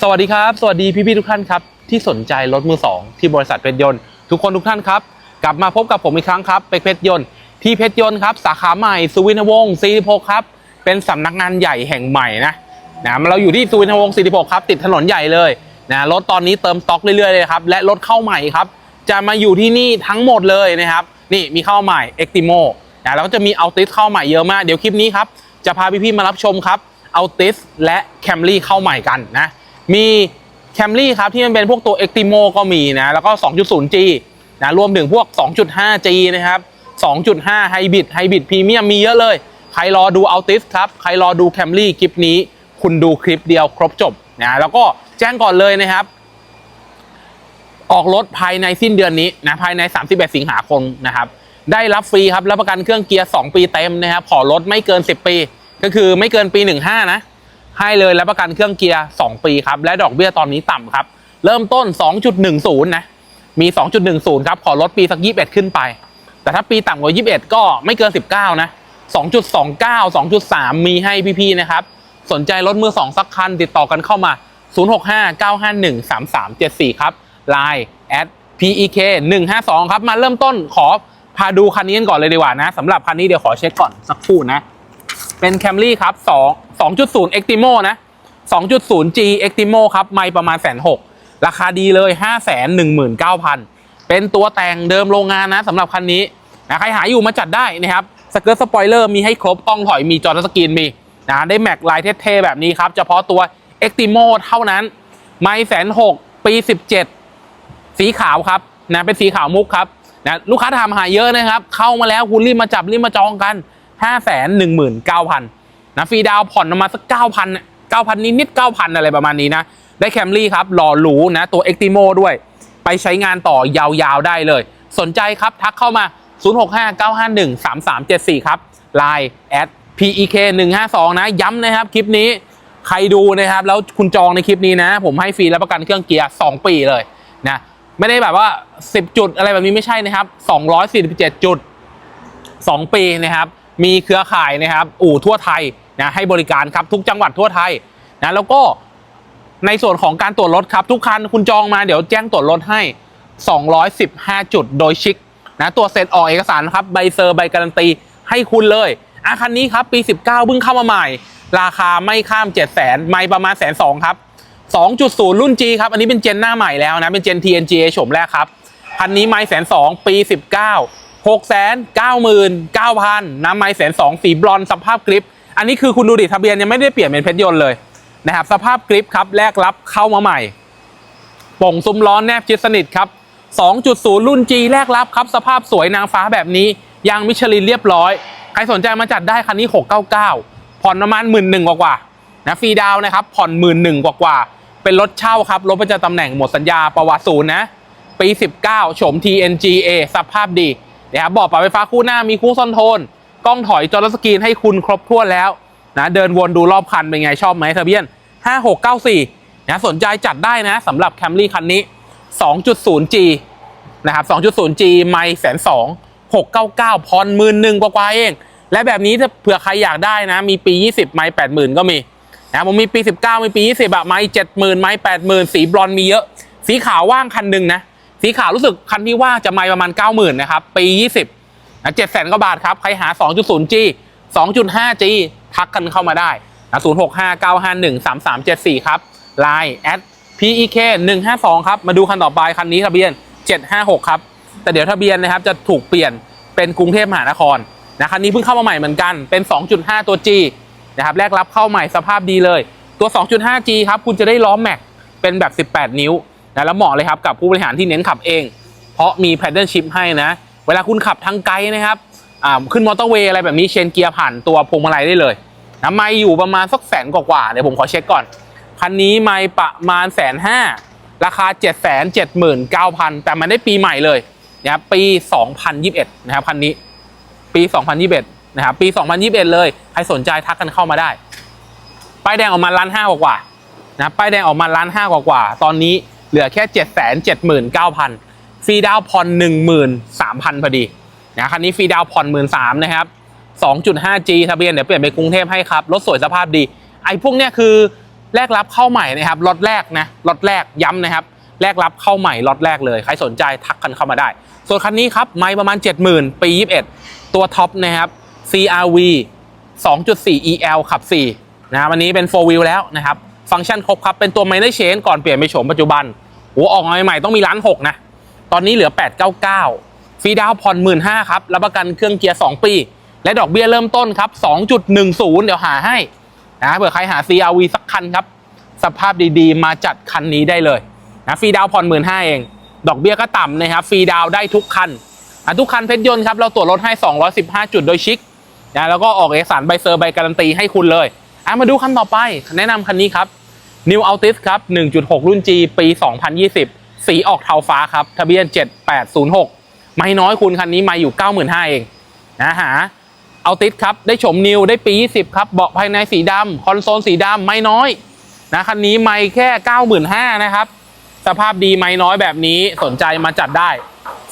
สวัสดีครับ สวัสดีพี่ๆทุกท่านครับ ที่สนใจรถมือสองที่บริษัทเพชรยนต์ทุกคนทุกท่านครับ กลับมาพบกับผมอีกครั้งครับเป็กเพชรยนต์ที่เพชรยนต์ครับ สาขาใหม่สุวินทวงศ์46ครับ เป็นสำนักงานใหญ่แห่งใหม่นะนะเราอยู่ที่สุวินทวงศ์46ครับ ติดถนนใหญ่เลยนะรถตอนนี้เติมสต็อกเรื่อยๆเลยครับและรถเข้าใหม่ครับ จะมาอยู่ที่นี่ทั้งหมดเลยนะครับ นี่มีเข้าใหม่ e x t i m o นะแล้วก็จะมีเอาติสเข้าใหม่เยอะมาก เดี๋ยวคลิปนี้ครับ จะพาพี่ๆมารับชมครับเอาติสและแคมรี่เข้าใหม่กันนะมีแคมรี่ครับที่มันเป็นพวกตัว e x t i m o ก็มีนะแล้วก็ 2.0G นะรวมถึงพวก 2.5G นะครับ 2.5 Hybrid Hybrid Premium มีเยอะเลย ใครรอดู Altis ครับใครรอดู Camry คลิปนี้ คุณดูคลิปเดียวครบจบนะแล้วก็แจ้งก่อนเลยนะครับ ออกรถภายในสิ้นเดือนนี้นะภายใน 31 สิงหาคมนะครับ ได้รับฟรีครับรับประกันเครื่องเกียร์ 2 ปีเต็มนะครับขอรถไม่เกิน 10 ปี ก็คือไม่เกินปี 15 นะ ให้เลยรับประกันเครื่องเกียร์ 2 ปีครับ และดอกเบี้ยตอนนี้ต่ำครับ เริ่มต้น 2.10 นะ มี 2.10 ครับขอลดปีสัก 21 ขึ้นไป แต่ถ้าปีต่ำกว่า 21 ก็ไม่เกิน 19 นะ 2.29 2.3 มีให้พี่ๆนะครับ สนใจรถมือ2สักคันติดต่อกันเข้ามา 0659513374 ครับ Line at pek 152ครับ มาเริ่มต้นขอ พาดูคันนี้กันก่อนเลยดีกว่านะสำหรับคันนี้เดี๋ยวขอเช็คก่อนสักครู่นะ เป็น Camry ครับ2 2.0 Extimo นะ 2.0G Extimo ครับไม่ประมาณแสนหกราคาดีเลย 5 1 9 0 0 0 เป็นตัวแต่งเดิมโรงงานนะสำหรับคันนี้นะใครหาอยู่มาจัดได้นะครับสเกิร์ตสปอยเลอร์มีให้ครบกล้องถอยมีจอทัสกรีนมีนะได้แม็กลายเท่ๆแบบนี้ครับ เฉพาะตัว Extimo เท่านั้น ไม่แสนหกปี 17 สีขาวครับนะเป็นสีขาวมุกครับ นะลูกค้าถามหาเยอะนะครับ เข้ามาแล้วคุณรีบมาจับรีบมาจองกัน 5 1 9 0 0 0นะฟรีดาวผ่อนประมาสัก 9,000 9,000 นิดๆ9,000 อะไรประมาณนี้นะ ได้แคมรี่ครับหล่อหรูนะ ตัว e x t i m o ด้วย ไปใช้งานต่อยาวๆได้เลย สนใจครับทักเข้ามา 0659513374 ครับ Line at pek 152 นะย้ำนะครับคลิปนี้ใครดูนะครับ แล้วคุณจองในคลิปนี้นะ ผมให้ฟรีรับประกันเครื่องเกียร์ 2 ปีเลยนะ ไม่ได้แบบว่า 10 จุดอะไรแบบนี้ไม่ใช่นะครับ247 จุด 2 ปีนะครับ มีเครือข่ายนะครับ อู่ทั่วไทยนะให้บริการครับทุกจังหวัดทั่วไทยนะแล้วก็ในส่วนของการตรวจรถครับ ทุกคันคุณจองมาเดี๋ยวแจ้งตรวจรถให้ 215 จุดโดยชิคนะตัวจเสร็จออกเอกสารครับใบเซอร์ใบการันตีให้คุณเลยอะคันนี้ครับปี 19 เพิ่งเข้ามาใหม่ ราคาไม่ข้าม7 0 0 0 0 0ไม่ประมาณแสนสองครับ 2.0 รุ่น G ครับ อันนี้เป็นเจนหน้าใหม่แล้วนะ เป็นเจน TNGA โฉมแรกครับ คันนี้ไม่แสนสองปี 19 6 9 9 9 0 0 0น้ำไม่แสนสองสีบลอนสภาพกริป อันนี้คือคุณดูดิทะเบียนยังไม่ได้เปลี่ยนเป็นเพชรยนต์เลยนะครับสภาพกริปครับแรกรับเข้ามาใหม่ป่งซุ้มล้อแนบชิดสนิทครับ 2.0 รุ่น G แรกรับครับ สภาพสวยนางฟ้าแบบนี้ยางมิชลินเรียบร้อย ใครสนใจมาจัดได้คันนี้ 699 ผ่อนประมาณหมื่นหนึ่งกว่าๆนะฟรีดาวน์นะครับผ่อนหมื่นหนึ่งกว่าๆเป็นรถเช่าครับรถประจำตำแหน่งหมดสัญญาประวัติศูนย์นะ ปี 19 โฉม TNGA สภาพดีนะครับบอกปรับไฟฟ้าคู่หน้ามีคู่ซ่อนโทน กล้องถอยจอรสกรีนให้คุณครบถ้วนแล้วนะเดินวนดูรอบคันเป็นไงชอบไหมทะเบียน 5694นะสนใจจัดได้นะสำหรับ Camry คันนี้ 2.0G นะครับ 2.0G ไม่แสนสอง699พรหมื่นหนึ่งกว่าเอง และแบบนี้ถ้าเผื่อใครอยากได้นะ มีปี 20 ไม่80,000 ก็มีนะผมมีปี 19 มีปี 20อะไม่70,000 ไม่80,000 สีบลอนมีเยอะ สีขาวว่างคันหนึ่งนะ สีขาวรู้สึกคันที่ว่าจะไม่ประมาณ 90,000นะครับปี 20นะ700,000กว่าบาทครับ ใครหา 2.0G 2.5G ทักกันเข้ามาได้นะ0659513374 ครับ Line at PEK 152ครับ มาดูคันต่อไปคันนี้ทะเบียน 756 ครับ แต่เดี๋ยวทะเบียนนะครับจะถูกเปลี่ยนเป็นกรุงเทพมหานครนะคันนี้เพิ่งเข้ามาใหม่เหมือนกันเป็น 2.5 ตัว G นะครับแรกรับเข้าใหม่สภาพดีเลย ตัว 2.5G ครับ คุณจะได้ล้อแม็กเป็นแบบ 18 นิ้ว นะแล้วเหมาะเลยครับกับผู้บริหารที่เน้นขับเอง เพราะมีแพดเดิลชิพให้นะ เวลาคุณขับทางไกลนะครับขึ้นมอเตอร์เวย์อะไรแบบนี้เชนเกียร์ผ่านตัวพวงมาลัยได้เลยนะไม่อยู่ประมาณสักแสนกว่าๆเดี๋ยวผมขอเช็คก่อนคันนี้ไม่ประมาณแสนห้าราคา 7 7 9 0 0 0 แต่มันได้ปีใหม่เลยนะครับปี 2021 นะครับคันนี้ ปี 2021 นะครับปี 2021 เลย ใครสนใจทักกันเข้ามาได้ ป้ายแดงออกมาล้านห้ากว่านะป้ายแดงออกมาล้านห้ากว่า ตอนนี้ เหลือแค่ 7 7 9 0 0 0ฟรีดาวน์ผ่อน13,000 พอดีนะคันนี้ฟรีดาวน์ผ่อน13,000นะครับ 2.5G ทะเบียนเดี๋ยวเปลี่ยนไปกรุงเทพให้ครับ รถสวยสภาพดี ไอ้พวกเนี้ยคือแลกรับเข้าใหม่นะครับรถแรกนะรถแรกย้ำนะครับแลกรับเข้าใหม่รถแรกเลย ใครสนใจทักกันเข้ามาได้ ส่วนคันนี้ครับ ไม่ประมาณ 70,000 ปี 21 ตัวท็อปนะครับ CRV 2.4 EL ขับ 4 นะครับอันนี้เป็น 4 wheel แล้วนะครับ ฟังก์ชันครบครับ เป็นตัว minor change ก่อนเปลี่ยนไปโฉมปัจจุบันโอ้ออกมาใหม่ๆต้องมีล้านหกนะ ตอนนี้เหลือ 899 ฟรีดาวน์ผ่อน15,000ครับ รับประกันเครื่องเกียร์ 2 ปี และดอกเบี้ยเริ่มต้นครับ 2.10 เดี๋ยวหาให้นะเผื่อใครหา CRV สักคันครับ สภาพดีๆ มาจัดคันนี้ได้เลยนะฟรีดาวน์ผ่อน15,000เอง ดอกเบี้ยก็ต่ำนะครับฟรีดาวน์ได้ทุกคันอะทุกคันเพชรยนต์ครับเราตรวจรถให้ 215 จุดโดยชิคนะแล้วก็ออกเอกสารใบเซอร์ใบการันตีให้คุณเลยอะมาดูคันต่อไป แนะนำคันนี้ครับ New Altis ครับ 1.6 รุ่น G ปี 2020 สีออกเทาฟ้าครับ ทะเบียน 7806 ไม่น้อยคุณคันนี้มาอยู่ 95,000เองนะหา Altis ครับ ได้ชม New ได้ปี 20 ครับ เบาะภายในสีดำคอนโซลสีดำไม่น้อยนะคันนี้ไม่แค่ 95,000นะครับ สภาพดีไม่น้อยแบบนี้สนใจมาจัดได้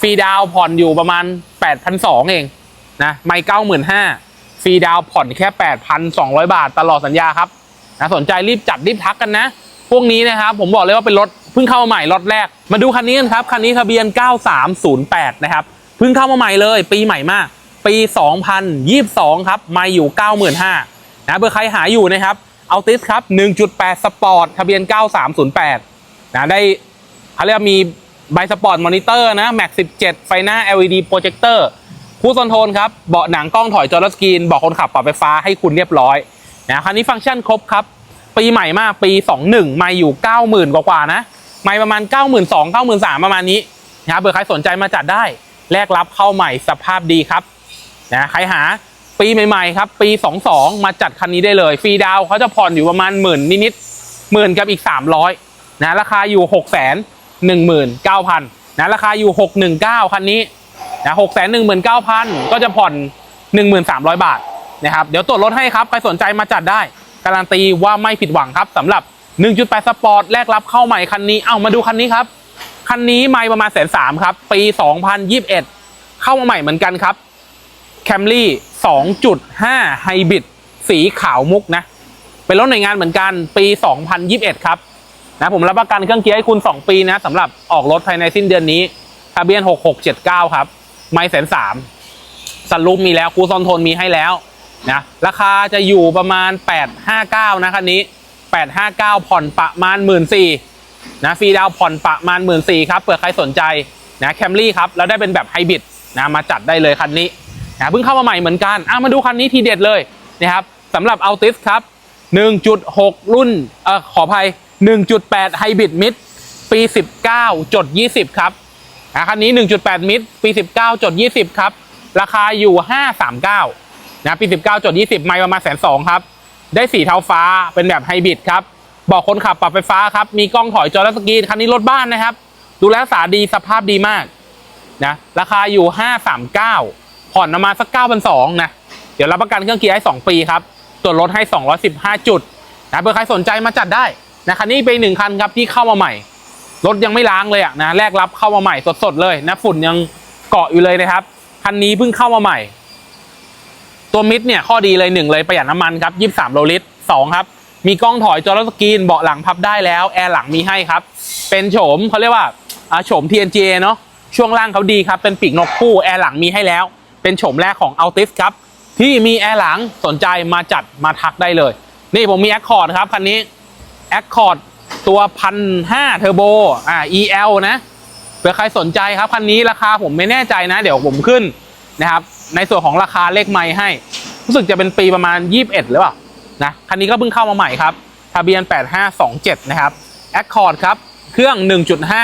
ฟรีดาวผ่อนอยู่ประมาณ 8,200 เองนะไม่ 95,000ฟรีดาวผ่อนแค่ 8,200 บาทตลอดสัญญาครับ นะสนใจรีบจัดรีบทักกันนะ พวกนี้นะครับผมบอกเลยว่าเป็นรถเพิ่งเข้ามาใหม่รถแรก มาดูคันนี้กันครับคันนี้ทะเบียน 9308 นะครับเพิ่งเข้ามาใหม่เลย ปีใหม่มาก ปี 2022 ครับมาอยู่ 95,000นะเบอร์ใครหาอยู่นะครับเอาติสครับ 1.8 สปอร์ตทะเบียน 9308 นะได้เขาเรียกมีใบสปอร์ตมอนิเตอร์นะแม็ก17 ไฟหน้า LED โปรเจคเตอร์คู่คอนโทรลครับ เบาะหนังกล้องถอยจอร์สกรีนเบาะคนขับปรับไฟฟ้าให้คุณเรียบร้อย นะคันนี้ฟังก์ชันครบครับ ปีใหม่มากปี 21 ไม่อยู่ 90,000 กว่าๆนะ ไม่ประมาณ 92,000 9 3 0 0ประมาณนี้นะครับเบอร์ใครสนใจมาจัดได้แลกรับเข้าใหม่สภาพดีครับนะใครหาปีใหม่ๆครับ ปี 22 มาจัดคันนี้ได้เลย ฟรีดาวเขาจะผ่อนอยู่ประมาณหมื่นนิดๆหมื่นกับอีก 300นะราคาอยู่ 6 1 9 0 0 0นะราคาอยู่ 619 คันนี้นะ6 1 9 0 0 0 ก็จะผ่อน 1,300 บาท นะครับเดี๋ยวตรวจรถให้ครับใครสนใจมาจัดได้ การันตีว่าไม่ผิดหวังครับสำหรับ 1.8 สปอร์ตแลกรับเข้าใหม่คันนี้เอามาดูคันนี้ครับ คันนี้ไม่ประมาณแสนสามครับ ปี 2021 เข้ามาใหม่เหมือนกันครับ Camry 2.5ไฮบริดสีขาวมุกนะ เป็นรถหน่วยงานเหมือนกันปี 2021 ครับนะผมรับประกันเครื่องเกียร์ให้คุณ 2 ปีนะสำหรับออกรถภายในสิ้นเดือนนี้ทะเบียน 6679 ครับ ไม่แสนสามสรุปมีแล้วคูซอนโทนมีให้แล้ว นะราคาจะอยู่ประมาณ 859 นะคันนี้ 859 ผ่อนประมาณ 1 4ื่นนะฟรีดาวผ่อนประมาณ 1 4ื่นครับเผื่อใครสนใจนะแคมรี่ครับแล้วได้เป็นแบบไฮบริดนะมาจัดได้เลยคันนี้นะเพิ่งเข้ามาใหม่เหมือนกันอะมาดูคันนี้ทีเด็ดเลยนะครับสำหรับ Altis ครับ 1.6 รุ่นเอ่อขออภัย 1.8 ไฮบริดมิดปี 19 จด 20 ครับอะคันนี้ 1.8 มิดปี 19 จด 20 ครับ ราคาอยู่ 539 นะปี19จด20 ไม่ประมาณแสนสองครับ ได้สีเทาฟ้าเป็นแบบไฮบริดครับบอกคนขับปรับไฟฟ้าครับ มีกล้องถอยจอและสกรีนคันนี้รถบ้านนะครับ ดูแลรักษาดีสภาพดีมากนะราคาอยู่ 539 ผ่อนประมาณสัก9,200นะเดี๋ยวรับประกันเครื่องเกียร์ให้ 2 ปีครับตรวจรถให้ 215 จุดนะเผื่อใครสนใจมาจัดได้นะคันนี้เป็นหนึ่งคันครับที่เข้ามาใหม่ รถยังไม่ล้างเลยอะนะแรกรับเข้ามาใหม่สดๆเลยนะฝุ่นยังเกาะอยู่เลยนะครับคันนี้เพิ่งเข้ามาใหม่ ตัวมิดเนี่ยข้อดีเลยหนึ่งเลยประหยัดน้ำมันครับ23โลลิตรสองครับมีกล้องถอยจอรสกรีนเบาะหลังพับได้แล้วแอร์หลังมีให้ครับ เป็นโฉมเขาเรียกว่าอ่าโฉม TNGA เนาะช่วงล่างเขาดีครับ เป็นปีกนกคู่แอร์หลังมีให้แล้ว เป็นโฉมแรกของ Altis ครับ ที่มีแอร์หลังสนใจมาจัดมาทักได้เลย นี่ผมมี Accord ครับ คันนี้ Accord ตัวพันห้าเทอร์โบอ่า EL นะเผื่อใครสนใจครับ คันนี้ราคาผมไม่แน่ใจนะ เดี๋ยวผมขึ้น นะครับ ในส่วนของราคาเลขไม้ให้ รู้สึกจะเป็นปีประมาณ 21 หรือเปล่านะคันนี้ก็เพิ่งเข้ามาใหม่ครับ ทะเบียน 8527 นะครับ Accord ครับ เครื่อง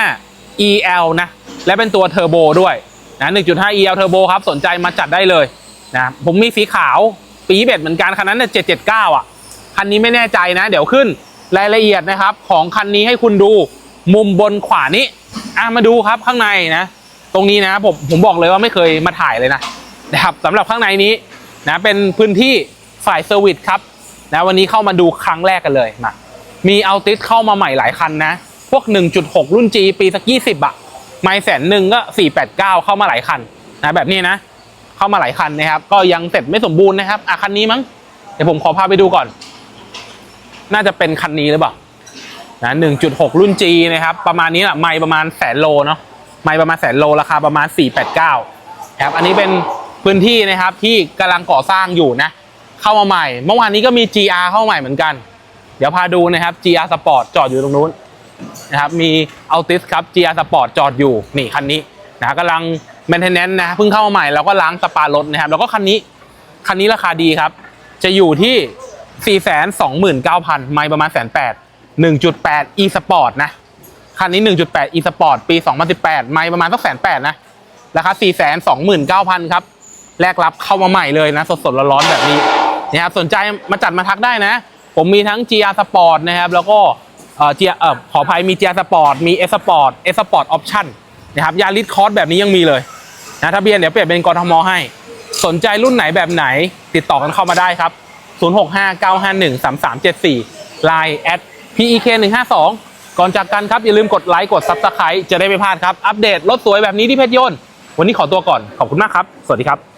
1.5 EL นะ และเป็นตัวเทอร์โบด้วยนะ 1.5 EL เทอร์โบครับ สนใจมาจัดได้เลยนะผมมีสีขาวปี21เหมือนกัน คันนั้นเนี่ย779 อะ คันนี้ไม่แน่ใจนะ เดี๋ยวขึ้นรายละเอียดนะครับ ของคันนี้ให้คุณดูมุมบนขวานี้อะมาดูครับข้างในนะ ตรงนี้นะผมผมบอกเลยว่าไม่เคยมาถ่ายเลยนะนะครับสำหรับข้างในนี้นะเป็นพื้นที่ฝ่ายเซอร์วิสครับนะวันนี้เข้ามาดูครั้งแรกกันเลยมามีเอาติสเข้ามาใหม่หลายคันนะ พวก 1.6 รุ่น G ปีสัก 20อะไม่แสนหนึ่งก็ 489 เข้ามาหลายคันนะแบบนี้นะ เข้ามาหลายคันนะครับ ก็ยังเสร็จไม่สมบูรณ์นะครับอะคันนี้มั้งเดี๋ยวผมขอพาไปดูก่อน น่าจะเป็นคันนี้หรือเปล่านะ1.6 รุ่น G นะครับ ประมาณนี้แหละไม่ประมาณแสนโลเนาะ ไม่ประมาณแสนโลราคาประมาณ 489ครับอันนี้เป็นพื้นที่นะครับที่กำลังก่อสร้างอยู่นะ เข้ามาใหม่ เมื่อวานนี้ก็มี GR เข้ามาใหม่เหมือนกัน เดี๋ยวพาดูนะครับ GR Sport จอดอยู่ตรงนู้นนะครับมี Altis ครับ GR Sport จอดอยู่นี่คันนี้นะกำลัง maintenance นะเพิ่งเข้ามาใหม่แล้วก็ล้างสปารถนะครับ แล้วก็คันนี้คันนี้ราคาดีครับ จะอยู่ที่ 429,000 ไม่ประมาณแสนแปด1.8 e sport นะ คันนี้ 1.8 e sport ปี 2018 ไม่ประมาณสักแสนแปดนะ ราคา 429,000 ครับ แลกรับเข้ามาใหม่เลยนะ สดๆร้อนๆแบบนี้นะครับสนใจมาจัดมาทักได้นะ ผมมีทั้ง GR Sport นะครับ แล้วก็เอ่อ GR เอ่อขออภัยมี GR Sport มี S Sport S Sport Option นะครับยาริสคอร์สแบบนี้ยังมีเลยนะทะเบียนเดี๋ยวเปลี่ยนเป็นกรทมให้ สนใจรุ่นไหนแบบไหนติดต่อกันเข้ามาได้ครับ 0659513374 Line at PEK 152 ก่อนจากกันครับ อย่าลืมกดไลค์กด Subscribe จะได้ไม่พลาดครับ อัปเดตรถสวยแบบนี้ที่เพชรยนต์วันนี้ขอตัวก่อนขอบคุณมากครับ สวัสดีครับ